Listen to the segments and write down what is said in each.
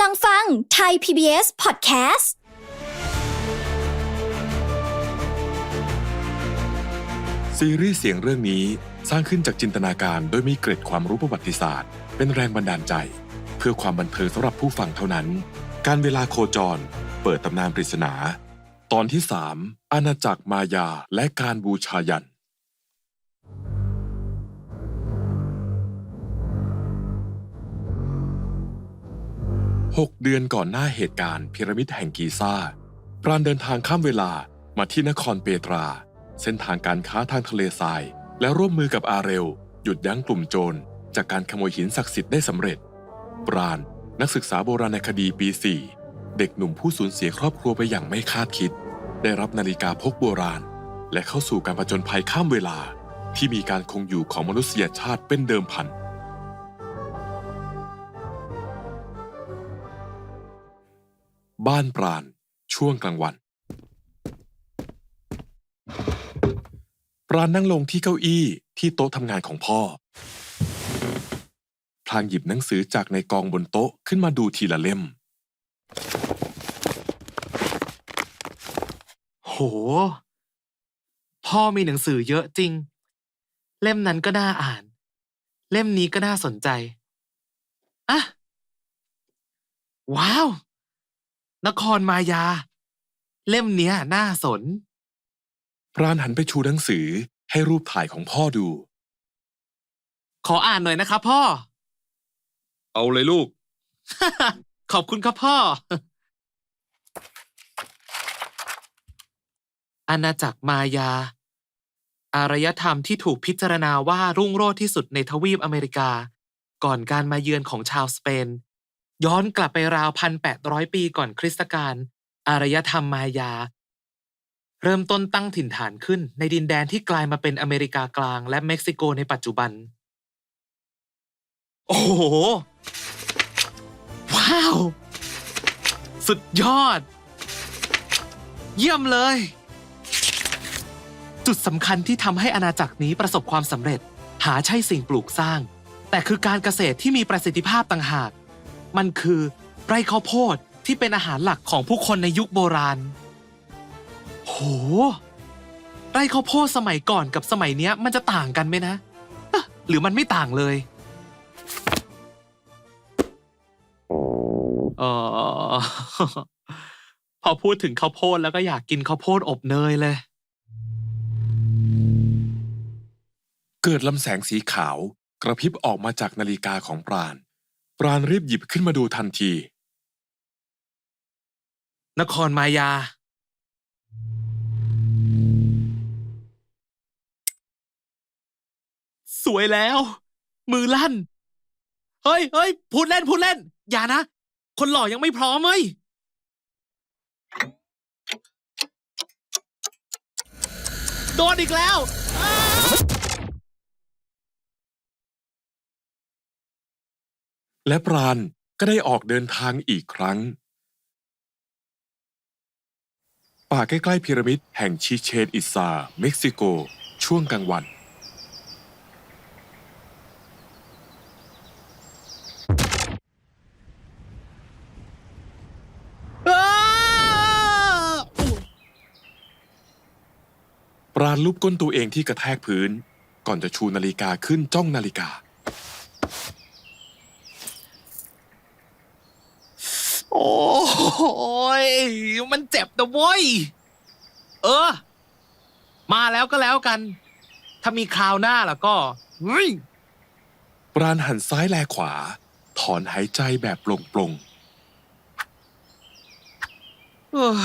ำลังฟังไทย PBS Podcast ซีรีส์เสียงเรื่องนี้สร้างขึ้นจากจินตนาการโดยมีเกร็ดความรู้ประวัติศาสตร์ เป็นแรงบันดาลใจ เพื่อความบันเทิงสำหรับผู้ฟังเท่านั้น การเวลาโคจร เปิดตำนานปริศนา ตอนที่ 3 อาณาจักรมายาและการบูชายัน หกเดือนก่อนหน้าเหตุการณ์พีระมิดแห่งกีซ่าปรานเดินทางข้ามเวลามาที่นครเปตรา เส้นทางการค้าทางทะเลทราย และร่วมมือกับอาเรล หยุดยั้งกลุ่มโจร จากการขโมยหินศักดิ์สิทธิ์ได้สำเร็จ ปราณนักศึกษาโบราณคดีปี 4 เด็กหนุ่มผู้สูญเสียครอบครัวไปอย่างไม่คาดคิด ได้รับนาฬิกาพกโบราณ และเข้าสู่การผจญภัยข้ามเวลา ที่มีการคงอยู่ของมนุษยชาติเป็นเดิมพัน บ้านปราณ ช่วงกลางวัน ปราณนั่งลงที่เก้าอี้ที่โต๊ะทำงานของพ่อ พลางหยิบหนังสือจากในกองบนโต๊ะขึ้นมาดูทีละเล่ม โห พ่อมีหนังสือเยอะจริง เล่มนั้นก็น่าอ่าน เล่มนี้ก็น่าสนใจอะว้าว นครมายา เล่มเนี้ยน่าสนปราณหันไปชูหนังสือให้รูปถ่ายของพ่อดู ขออ่านหน่อยนะครับพ่อ เอาเลยลูก ขอบคุณครับพ่อ อาณาจักรมายา อารยธรรมที่ถูกพิจารณาว่ารุ่งโรจน์ที่สุดในทวีปอเมริกา ก่อนการมาเยือนของชาวสเปน ย้อนกลับไปราวพันแปดร้อยปีก่อนคริสตกาลอารยธรรมมายา เริ่มต้นตั้งถิ่นฐานขึ้นในดินแดนที่กลายมาเป็นอเมริกากลางและเม็กซิโกในปัจจุบัน โอ้โห ว้าว สุดยอด เยี่ยมเลย จุดสำคัญที่ทำให้อาณาจักรนี้ประสบความสำเร็จ หาใช่สิ่งปลูกสร้าง แต่คือการเกษตรที่มีประสิทธิภาพต่างหาก มันคือไร่ข้าวโพดที่เป็นอาหารหลักของผู้คนในยุคโบราณ โห ไร่ข้าวโพดสมัยก่อนกับสมัยเนี้ยมันจะต่างกันไหมนะเอ๊ะหรือมันไม่ต่างเลย เออ พอพูดถึงข้าวโพดแล้วก็อยากกินข้าวโพดอบเนยเลย เกิดลำแสงสีขาว กระพริบออกมาจากนาฬิกาของปราณ ปราณรีบหยิบขึ้นมาดูทันที นครมายา สวยแล้ว มือลั่น เฮ้ยเฮ้ยพูดเล่นพูดเล่น อย่านะ คนหล่อยังไม่พร้อมเว้ยโดนอีกแล้ว และปราณก็ได้ออกเดินทางอีกครั้ง ป่าใกล้ๆพีระมิดแห่งชิเชนอิซา เม็กซิโก ช่วงกลางวันปราณลูบก้นตัวเองที่กระแทกพื้น ก่อนจะชูนาฬิกาขึ้นจ้องนาฬิกา โอ้ยมันเจ็บนะเว้ย เออ มาแล้วก็แล้วกัน ถ้ามีคราวหน้าแล้วก็เฮ้ยปราณหันซ้ายแลขวา ถอนหายใจแบบปลงเออ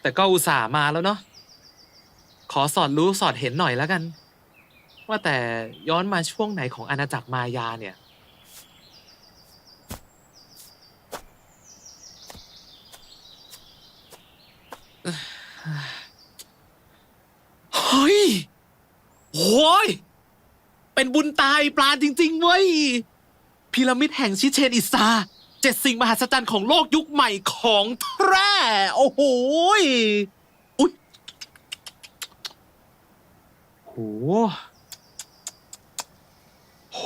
แต่ก็อุตส่าห์มาแล้วเนาะ ขอสอดรู้สอดเห็นหน่อยแล้วกัน ว่าแต่ย้อนมาช่วงไหนของอาณาจักรมายาเนี่ย เฮ้ยโว้ย เป็นบุญตายปลาจริง ๆ เว้ย พีระมิดแห่งชิเชนอิซาเจ็ดสิ่งมหัศจรรย์ของโลกยุคใหม่ของแท้โอ้โหยอุ๊ยโห โห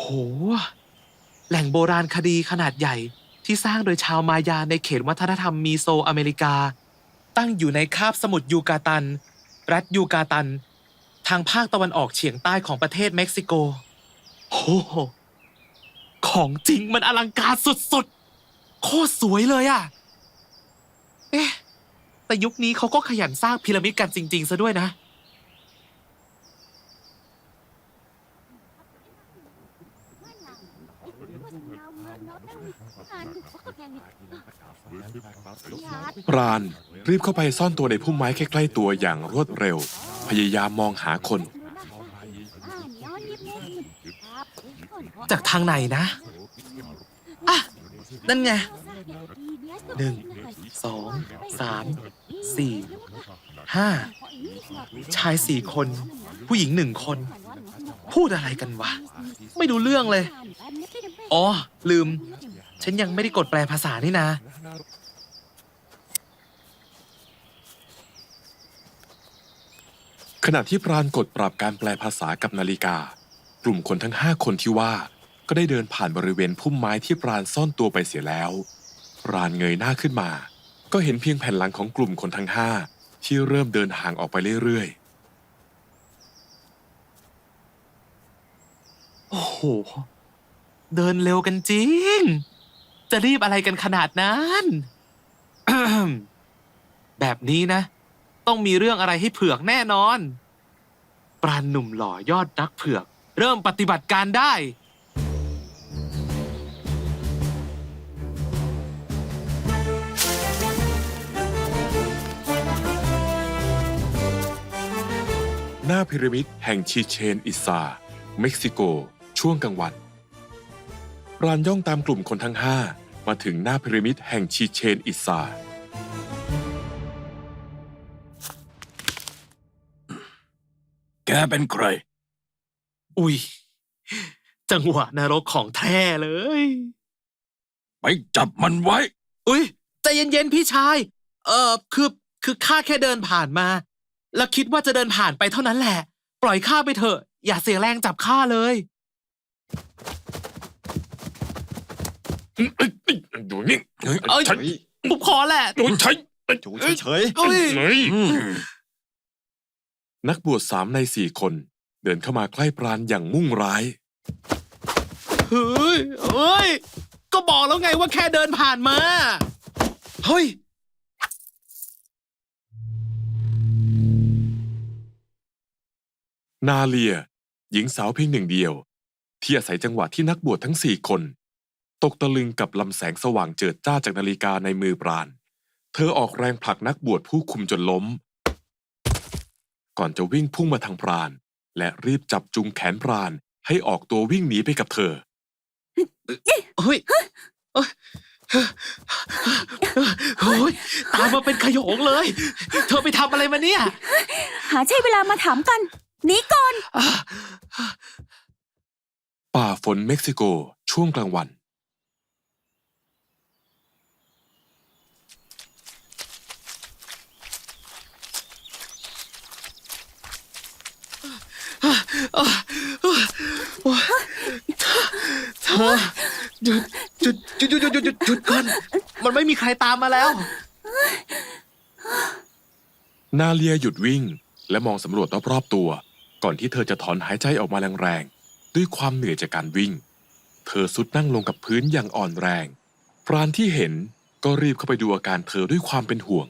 แหล่งโบราณคดีขนาดใหญ่ที่สร้างโดยชาวมายาในเขตวัฒนธรรมมีโซอเมริกา ตั้งอยู่ในคาบสมุทรยูกาตัน รัฐยูกาตัน ทางภาคตะวันออกเฉียงใต้ของประเทศเม็กซิโกโอ้โหของจริงมันอลังการสุดๆ โคตรสวยเลยอะเอ๊ะ แต่ยุคนี้เขาก็ขยันสร้างพีระมิดกันจริง ๆ ซะด้วยนะ ปราณ รีบเข้าไปซ่อนตัวในพุ่มไม้ใกล้ๆตัวอย่างรวดเร็ว พยายามมองหาคน จากทางไหนนะ อะ นั่นไง หนึ่ง สอง สาม สี่ ห้า ชายสี่คน ผู้หญิงหนึ่งคน พูดอะไรกันวะ ไม่ดูเรื่องเลย อ๋อ ลืม ฉันยังไม่ได้กดแปลภาษานี่นะ ขณะที่ปราณกดปรับการแปลภาษากับนาฬิกา กลุ่มคนทั้งห้าคนที่ว่าก็ได้เดินผ่านบริเวณพุ่มไม้ที่ปราณซ่อนตัวไปเสียแล้วปราณเงยหน้าขึ้นมา ก็เห็นเพียงแผ่นหลังของกลุ่มคนทั้งห้าที่เริ่มเดินห่างออกไปเรื่อยๆ โอ้โห เดินเร็วกันจริง จะรีบอะไรกันขนาดนั้น แบบนี้นะ ต้องมีเรื่องอะไรให้เผือกแน่นอน ปราณหนุ่มหล่อยอดนักเผือก เริ่มปฏิบัติการได้ หน้าพีระมิดแห่งชีเชนอิซา เม็กซิโก ช่วงกลางวันปราณย่องตามกลุ่มคนทั้งห้ามาถึงหน้าพีระมิดแห่งชีเชนอิซา เป็นใคร อุ้ยจังหวะนรกของแท้เลย ไปจับมันไว้ อุ้ยใจเย็นๆพี่ชาย เออคือคือข้าแค่เดินผ่านมา แล้วคิดว่าจะเดินผ่านไปเท่านั้นแหละ ปล่อยข้าไปเถอะ อย่าเสียแรงจับข้าเลยอยู่นี่เอ้ยฉันผมขอแหละอยู่ใช้อยู่เฉยเอ้ยเฮ้ยๆอืม นักบวชสามในสี่คน เดินเข้ามาใกล้ปราณอย่างมุ่งร้าย เฮ้ยเฮ้ย ก็บอกแล้วไงว่าแค่เดินผ่านมา เฮ้ย นาเลีย หญิงสาวเพียงหนึ่งเดียว ที่อาศัยจังหวะที่นักบวชทั้งสี่คน ตกตะลึงกับลำแสงสว่างเจิดจ้าจากนาฬิกาในมือปราณ เธอออกแรงผลักนักบวชผู้คุมจนล้ม ก่อนจะวิ่งพุ่งมาทางปราณและรีบจับจุงแขนปราณให้ออกตัววิ่งหนีไปกับเธอเฮ้ยเอ้ยโอ้ยตามมาเป็นขโยงเลย เธอไปทำอะไรมาเนี่ย หาใช่เวลามาถามกันหนีก่อน ป่าฝนเม็กซิโกช่วงกลางวัน เธอหยุดหยุดหยุดหยุดหยุดหยุดหยุดก่อนมันไม่มีใครตามมาแล้ว นาเลียหยุดวิ่ง และมองสำรวจรอบๆตัว ก่อนที่เธอจะถอนหายใจออกมาแรงๆ ด้วยความเหนื่อยจากการวิ่ง เธอสุดนั่งลงกับพื้นอย่างอ่อนแรง พรานที่เห็นก็รีบเข้าไปดูอาการเธอด้วยความเป็นห่วง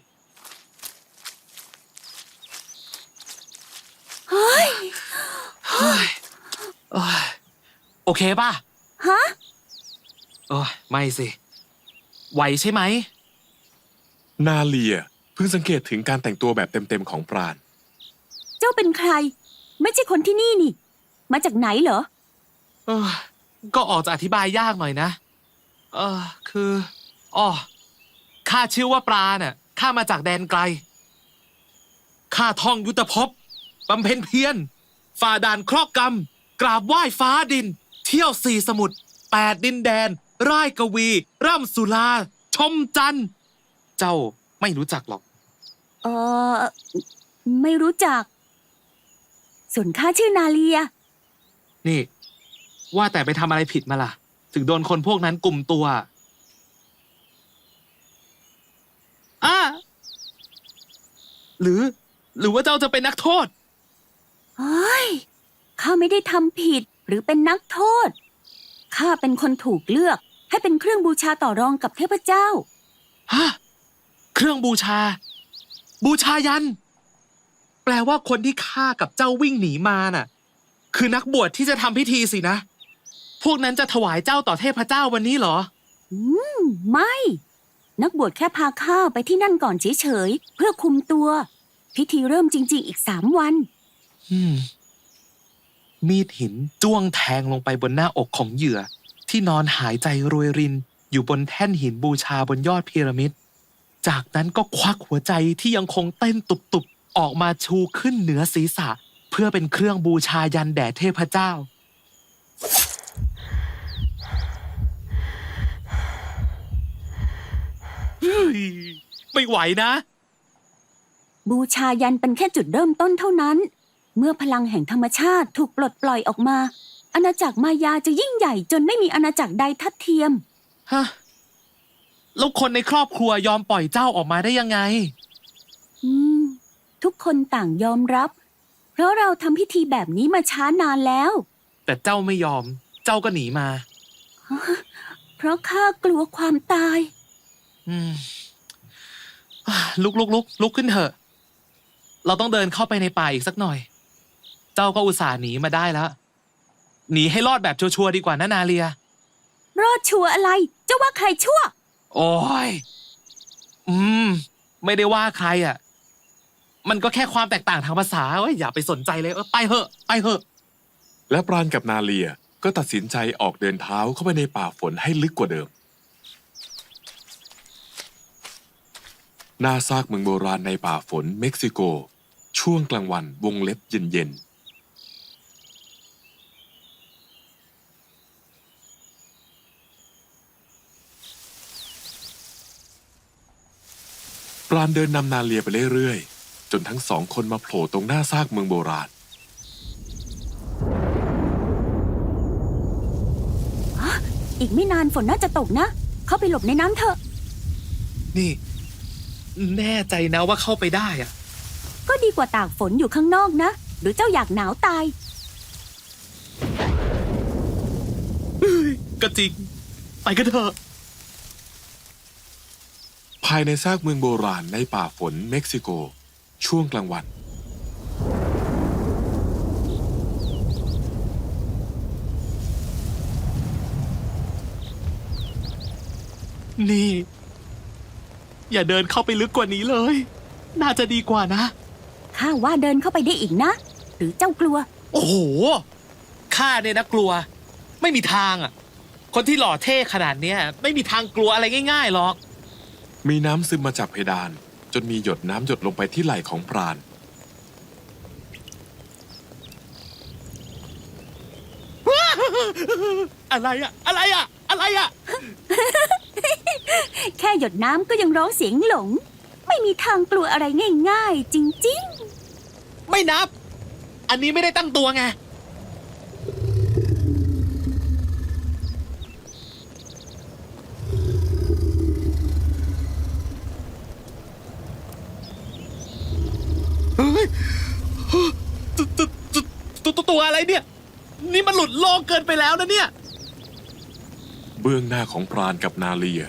เคป่ะ ฮะ โอ้ยไม่สิ ไหวใช่ไหม นาเลียเพิ่งสังเกตถึงการแต่งตัวแบบเต็มๆของปราณ เจ้าเป็นใคร ไม่ใช่คนที่นี่นี่ มาจากไหนเหรอ เออก็ออกจะอธิบายยากหน่อยนะ เออคืออ๋อข้าชื่อว่าปลาน่ะข้ามาจากแดนไกล ข้าท่องยุทธภพบำเพ็ญเพียรฝ่าด่านเคราะห์กรรม กราบไหว้ฟ้าดิน เที่ยวสี่สมุทรแปดดินแดน ร่ายกวี ร่ำสุรา ชมจันทร์เจ้าไม่รู้จักหรอก เออไม่รู้จัก ส่วนข้าชื่อนาเลีย นี่ ว่าแต่ไปทำอะไรผิดมาล่ะ ถึงโดนคนพวกนั้นกลุ่มตัวอะหรือ หรือว่าเจ้าจะเป็นนักโทษ เฮ้ย ข้าไม่ได้ทำผิด หรือเป็นนักโทษ ข้าเป็นคนถูกเลือก ให้เป็นเครื่องบูชาต่อรองกับเทพเจ้า ฮะ เครื่องบูชา บูชายัน แปลว่าคนที่ฆ่ากับเจ้าวิ่งหนีมาน่ะ คือนักบวชที่จะทำพิธีสินะ พวกนั้นจะถวายเจ้าต่อเทพเจ้าวันนี้เหรอ อืม ไม่ นักบวชแค่พาข้าไปที่นั่นก่อนเฉยๆเพื่อคุมตัว พิธีเริ่มจริง ๆ อีกสามวัน อืม มีดหินจ้วงแทงลงไปบนหน้าอกของเหยื่อ ที่นอนหายใจรวยริน อยู่บนแท่นหินบูชาบนยอดพีระมิด จากนั้นก็ควักหัวใจที่ยังคงเต้นตุบๆ ออกมาชูขึ้นเหนือศีรษะ เพื่อเป็นเครื่องบูชายันแด่เทพเจ้าเฮ้ยไม่ไหวนะ บูชายันเป็นแค่จุดเริ่มต้นเท่านั้น เมื่อพลังแห่งธรรมชาติถูกปลดปล่อยออกมา อาณาจักรมายาจะยิ่งใหญ่จนไม่มีอาณาจักรใดทัดเทียม ฮะ แล้วคนในครอบครัวยอมปล่อยเจ้าออกมาได้ยังไง อืม ทุกคนต่างยอมรับ เพราะเราทำพิธีแบบนี้มาช้านานแล้ว แต่เจ้าไม่ยอม เจ้าก็หนีมา เพราะข้ากลัวความตาย อืมอะลุกลุกลุกลุกขึ้นเถอะ เราต้องเดินเข้าไปในป่าอีกสักหน่อย เจ้าก็อุตส่าห์หนีมาได้แล้ว หนีให้รอดแบบชัวร์ๆดีกว่านะนาเลีย รอดชัวร์อะไรเจ้าว่าใครชั่ว โอ้ย อืม ไม่ได้ว่าใครอะ มันก็แค่ความแตกต่างทางภาษาเว้ยอย่าไปสนใจเลยเออไปเหอะไปเหอะ และปรานกับนาเลียก็ตัดสินใจออกเดินเท้าเข้าไปในป่าฝนให้ลึกกว่าเดิม หน้าซากเมืองโบราณในป่าฝนเม็กซิโก ช่วงกลางวันวงเล็บเย็นๆ รานเดินนำนาเลียไปเรื่อยๆ จนทั้งสองคนมาโผล่ตรงหน้าซากเมืองโบราณอีกไม่นานฝนน่าจะตกนะ เข้าไปหลบในน้ำเถอะ นี่ แน่ใจนะว่าเข้าไปได้อะก็ดีกว่าตากฝนอยู่ข้างนอกนะ หรือเจ้าอยากหนาวตาย ก็จริง ไปกันเถอะ ภายในซากเมืองโบราณในป่าฝนเม็กซิโก ช่วงกลางวัน นี่ อย่าเดินเข้าไปลึกกว่านี้เลย น่าจะดีกว่านะ ข้าว่าเดินเข้าไปได้อีกนะ หรือเจ้ากลัว โอ้โห ข้าเนี่ยนะกลัว ไม่มีทางอะ คนที่หล่อเท่ขนาดเนี้ย ไม่มีทางกลัวอะไรง่ายๆหรอก มีน้ำซึมมาจากเพดาน จนมีหยดน้ำหยดลงไปที่ไหล่ของปราณอะไรอะอะไรอะอะไรอะแค่หยดน้ำก็ยังร้องเสียงหลง ไม่มีทางกลัวอะไรง่าย ๆ จริงไม่นับ อันนี้ไม่ได้ตั้งตัวไง เฮ้ยตัวตัว ตัวตัวตัวอะไรเนี่ย นี่มันหลุดโลกเกินไปแล้วนะเนี่ย เบื้องหน้าของปราณกับนาเลีย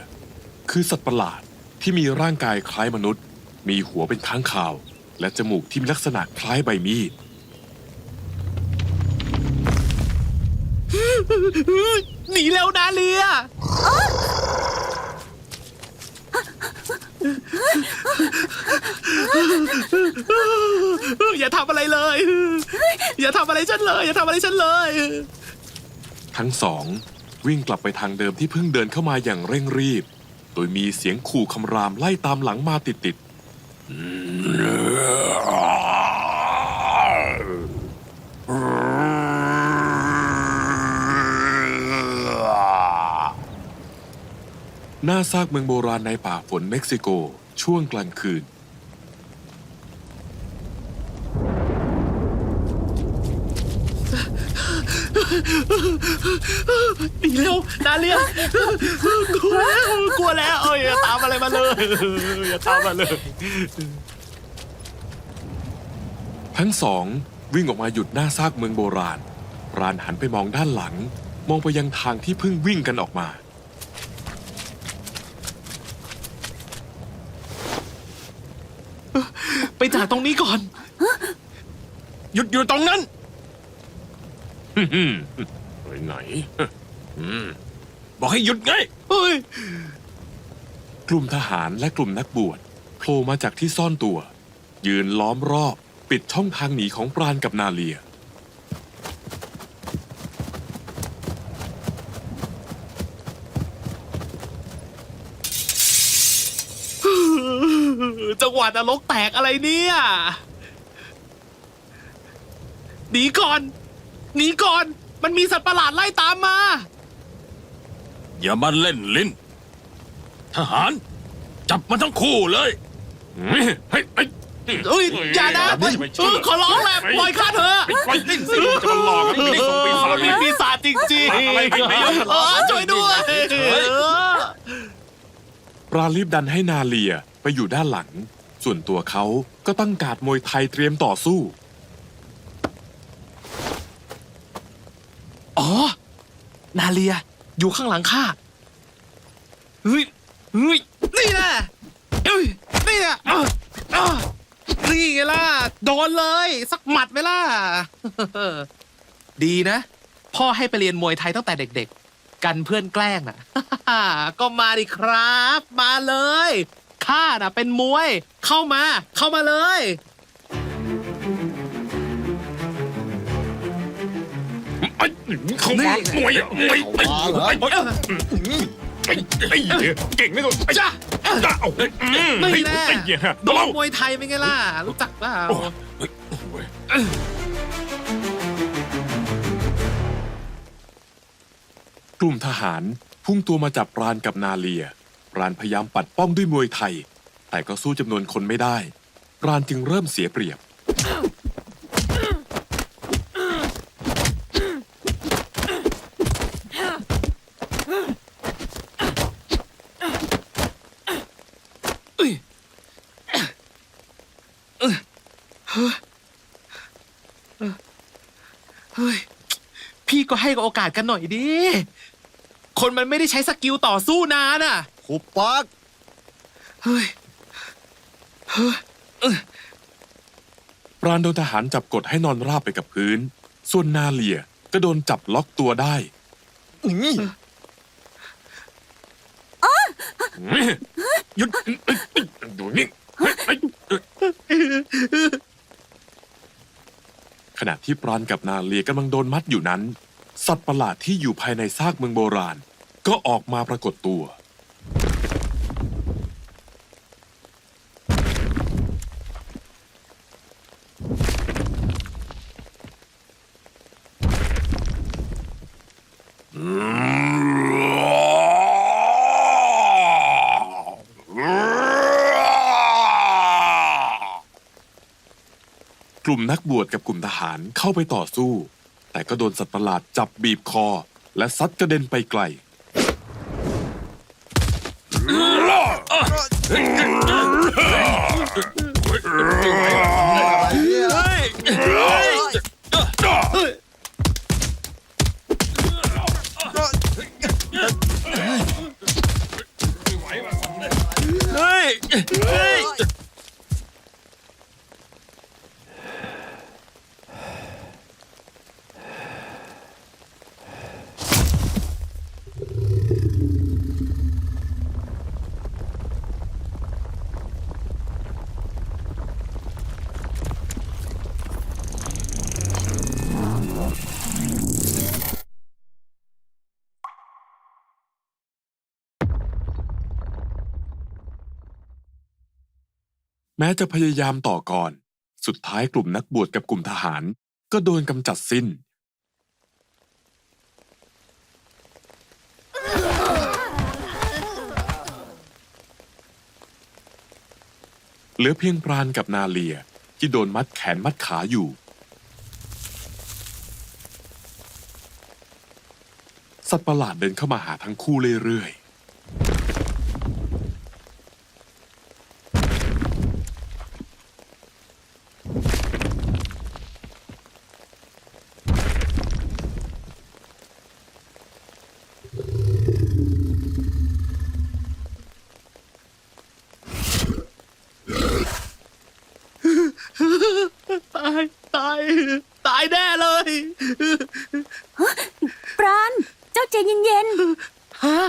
คือสัตว์ประหลาดที่มีร่างกายคล้ายมนุษย์ มีหัวเป็นค้างคาว และจมูกที่มีลักษณะคล้ายใบมีด หนีแล้วนะเลียอ อย่าทำอะไรเลย อย่าทำอะไรฉันเลย อย่าทำอะไรฉันเลย ทั้งสอง วิ่งกลับไปทางเดิมที่เพิ่งเดินเข้ามาอย่างเร่งรีบ โดยมีเสียงขู่คำรามไล่ตามหลังมาติดๆ หน้าซากเมืองโบราณในป่าฝนเม็กซิโก ช่วงกลางคืน ดีแล้วนาเลียกลัวแล้วกลัวแล้วเอ้ยอย่าตามอะไรมาเลยอย่าตามมาเลย ทั้งสองวิ่งออกมาหยุดหน้าซากเมืองโบราณปราณหันไปมองด้านหลัง มองไปยังทางที่เพิ่งวิ่งกันออกมา ไป จากตรงนี้ก่อน หยุดอยู่ตรงนั้น ไปไหนบอกให้หยุดไงเฮ้ยกลุ่มทหารและกลุ่มนักบวชโผล่มาจากที่ซ่อนตัว ยืนล้อมรอบ ปิดช่องทางหนีของปราณกับนาเลีย จังหวะนรกแตกอะไรเนี่ยหนีก่อนหนีก่อน มันมีสัตว์ประหลาดไล่ตามมา อย่ามาเล่นลิ้น ทหาร จับมันทั้งคู่เลยเฮ้ยเฮ้ยเอ้ยอย่านะเฮ้ยเออขอร้องแหละปล่อยข้าเถอะปล่อยลิ้นสิจะมาหลอกกันนี่ส่งปีศาจมีปีศาจจริงอะไรไม่ไม่ๆเออช่วยด้วยปราณรีบดันให้นาเลีย ไปอยู่ด้านหลัง ส่วนตัวเขาก็ตั้งการดมวยไทยเตรียมต่อสู้ อ๋อ นาเลียอยู่ข้างหลังข้าเฮ้ยเฮ้ยนี่แหละเอ้ยนี่แหละอะอะนี่ไงล่ะ โดนเลย สักหมัดไหมล่ะ ดีนะ พ่อให้ไปเรียนมวยไทยตั้งแต่เด็กๆ กันเพื่อนแกล้งน่ะ ก็มาดิครับ มาเลย ข้าน่ะเป็นมวย เข้ามา เข้ามาเลย เขามามวยมวยไอ้ไอ้ไอ้ไอ้เก่งไม่ก็จ้าจ้าเอาไม่แน่ไอ้เหี้ยโดนมวยไทยเป็นไงล่ะ รู้จักเปล่ากลุ่มทหารพุ่งตัวมาจับปราณกับนาเลียป ราณพยายามปัดป้องด้วยมวยไทย แต่ก็สู้จำนวนคนไม่ได้ปราณจึงเริ่มเสียเปรียบ เฮ้ย พี่ก็ให้โอกาสกันหน่อยดิ คนมันไม่ได้ใช้สกิลต่อสู้นานอะ หุบปากเฮ้ยปราณโดนทหารจับกดให้นอนราบไปกับพื้น ส่วนนาเลียก็โดนจับล็อกตัวได้นี่หยุดดูนี่ขณะที่ปราณกับนาเลียกำลังโดนมัดอยู่นั้น สัตว์ประหลาดที่อยู่ภายในซากเมืองโบราณ ก็ออกมาปรากฏตัว กลุ่มนักบวชกับกลุ่มทหารเข้าไปต่อสู้ แต่ก็โดนสัตว์ประหลาดจับบีบคอ และซัดกระเด็นไปไกล แม้จะพยายามต่อก่อน สุดท้ายกลุ่มนักบวชกับกลุ่มทหาร ก็โดนกำจัดสิ้น เหลือเพียงปราณกับนาเลียที่โดนมัดแขนมัดขาอยู่ สัสัตว์ประหลาดเดินเข้ามาหาทั้งคู่เรื่อยๆ ตาย ตาย ตายแน่เลย ปราณ เจ้าใจเย็น ฮะ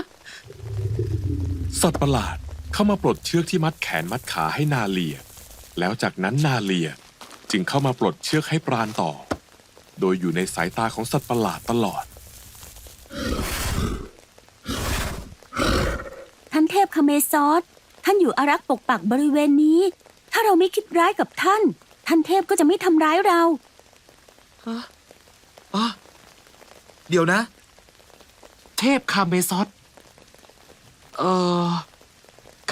สัตว์ประหลาด เข้ามาปลดเชือกที่มัดแขนมัดขาให้นาเลีย แล้วจากนั้นนาเลียจึงเข้ามาปลดเชือกให้ปราณต่อ โดยอยู่ในสายตาของสัตว์ประหลาดตลอดๆท่านเทพคาเมซอสท่านอยู่อารักษ์ปกปักบริเวณนี้ ถ้าเราไม่คิดร้ายกับท่าน ท่านเทพก็จะไม่ทำร้ายเราอ๋อเดี๋ยวนะ เทพคาเมซอสเอ่อ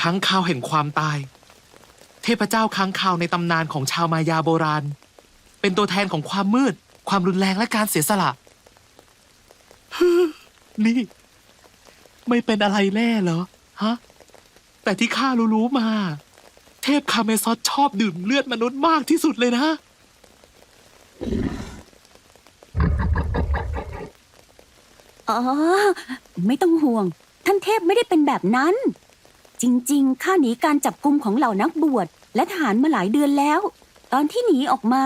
ค้างคาวแห่งความตาย เทพเจ้าค้างคาวในตำนานของชาวมายาโบราณ เป็นตัวแทนของความมืด ความรุนแรงและการเสียสละ นี่ ไม่เป็นอะไรแน่เหรอฮะ แต่ที่ข้ารู้ๆมา เทพคาเมซอสชอบดื่มเลือดมนุษย์มากที่สุดเลยนะ อ๋อ ไม่ต้องห่วง ท่านเทพไม่ได้เป็นแบบนั้น จริงๆ ข้าหนีการจับกุมของเหล่านักบวชและทหารมาหลายเดือนแล้ว ตอนที่หนีออกมา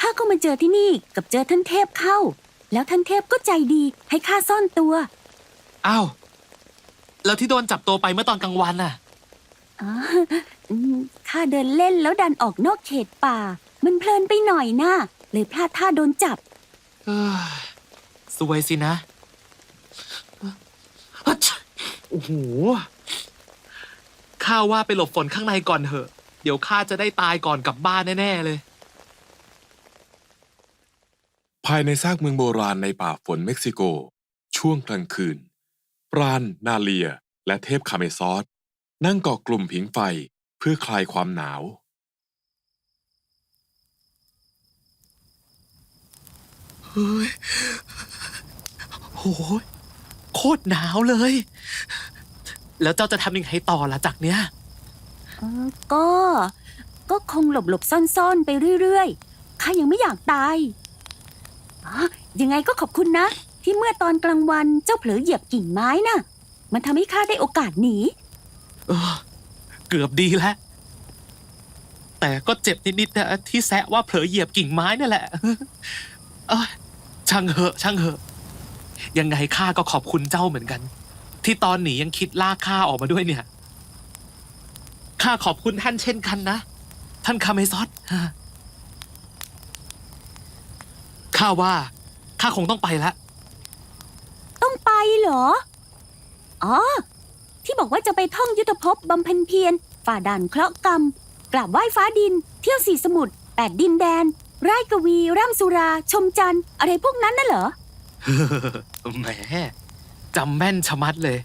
ข้าก็มาเจอที่นี่กับเจอท่านเทพเข้า แล้วท่านเทพก็ใจดีให้ข้าซ่อนตัว อ้าว แล้วที่โดนจับตัวไปเมื่อตอนกลางวันน่ะ อ๋ออืมข้าเดินเล่นแล้วดันออกนอกเขตป่า มันเพลินไปหน่อยนะเลยพลาดท่าโดนจับ เอ้ยสวยสินะฮัชโอ้โห ข้าว่าไปหลบฝนข้างในก่อนเถอะ เดี๋ยวข้าจะได้ตายก่อนกลับบ้านแน่ๆเลย ภายในซากเมืองโบราณในป่าฝนเม็กซิโก ช่วงกลางคืน ปราณนาเลีย และเทพคาเมซอส นั่งเกาะกลุ่มผิงไฟเพื่อคลายความหนาว เฮ้ยโหยโคตรหนาวเลย แล้วเจ้าจะทำยังไงต่อล่ะจากเนี้ย เออก็ ก็คงหลบหลบๆซ่อนๆ ไปเรื่อยๆ ข้ายังไม่อยากตายอ๋อยังไงก็ขอบคุณนะ ที่เมื่อตอนกลางวันเจ้าเผลอเหยียบกิ่งไม้น่ะ มันทำให้ข้าได้โอกาสหนี เออ เกือบดีแล้ว แต่ก็เจ็บนิดๆนะที่แซะว่าเผลอเหยียบกิ่งไม้นั่นแหละ เอ้ยช่างเหอะ ช่างเหอะ ยังไงข้าก็ขอบคุณเจ้าเหมือนกัน ที่ตอนหนียังคิดลากข้าออกมาด้วยเนี่ยข้าขอบคุณท่านเช่นกันนะ ท่านคาเมซอสข้าว่าข้าคงต้องไปแล้วต้องไปเหรอ อ๋อ ที่บอกว่าจะไปท่องยุทธภพบำเพ็ญเพียรฝ่าด่านเคราะห์กรรม กราบไหว้ฟ้าดิน เที่ยวสีสมุทรแปดดินแดน ไร่กวี ร่ำสุรา ชมจันทร์อะไรพวกนั้นน่ะเหรอแหม จำแม่นชะมัดเลย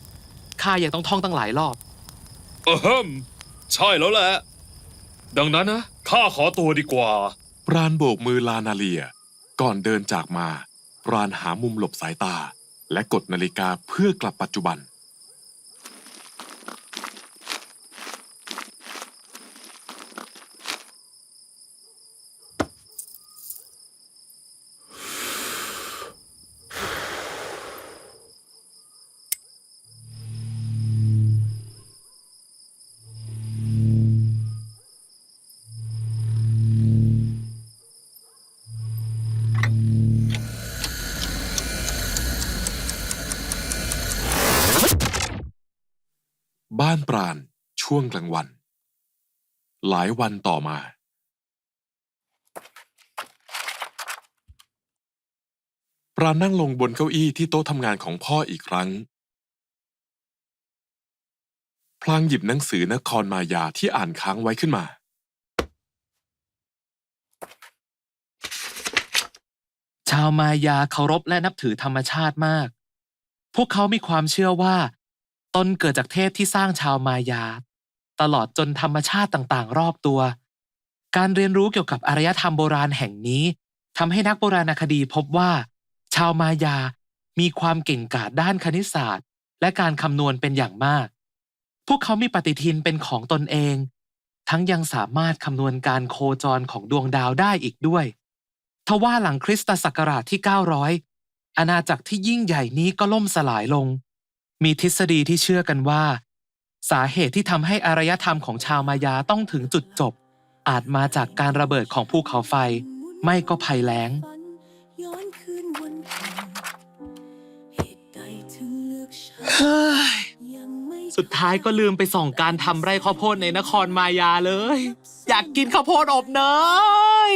ข้ายังต้องท่องตั้งหลายรอบ เออมใช่แล้วแหละ ดังนั้นนะข้าขอตัวดีกว่าปราณโบกมือลานาเลีย ก่อนเดินจากมาปราณหามุมหลบสายตา และกดนาฬิกาเพื่อกลับปัจจุบัน บ้านปราณช่วงกลางวัน หลายวันต่อมา ปราณนั่งลงบนเก้าอี้ที่โต๊ะทำงานของพ่ออีกครั้ง พลางหยิบหนังสือนครมายาที่อ่านค้างไว้ขึ้นมา ชาวมายาเคารพและนับถือธรรมชาติมาก พวกเขามีความเชื่อว่า นเกิดจากเทพที่สร้างชาวมายา ตลอดจนธรรมชาติต่างๆ รอบตัว การเรียนรู้เกี่ยวกับอารยธรรมโบราณแห่งนี้ทำให้นักโบราณคดีพบว่า ชาวมายา มีความเก่งกาจด้านคณิตศาสตร์ และการคำนวณเป็นอย่างมาก พวกเขามีปฏิทินเป็นของตนเอง ทั้งยังสามารถคำนวณการโคจรของดวงดาวได้อีกด้วยทว่าหลังคริสตศักราชที่ 900 อาณาจักรที่ยิ่งใหญ่นี้ก็ล่มสลายลง มีทฤษฎีที่เชื่อกันว่า สาเหตุที่ทำให้อารยธรรมของชาวมายาต้องถึงจุดจบ อาจมาจากการระเบิดของภูเขาไฟ ไม่ก็ภัยแล้งเก่าเหตุใดถึงเลือกฉันยังไม่สุดท้ายก็ลืมไปส่องการทำไร่ข้าวโพดในนครมายาเลย อยากกินข้าวโพดอบเนย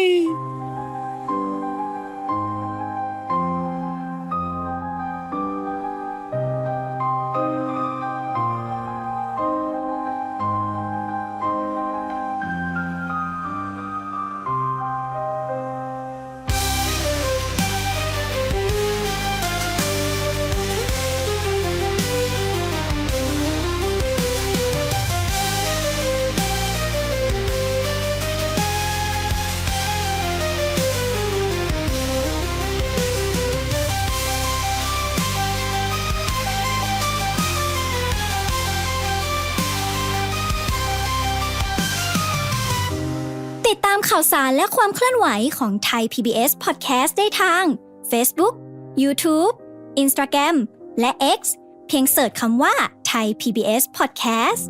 ข่าวสารและความเคลื่อนไหวของไทย PBS Podcast ได้ทาง Facebook, YouTube, Instagram และ X เพียงเสิร์ชคำว่าไทย PBS Podcast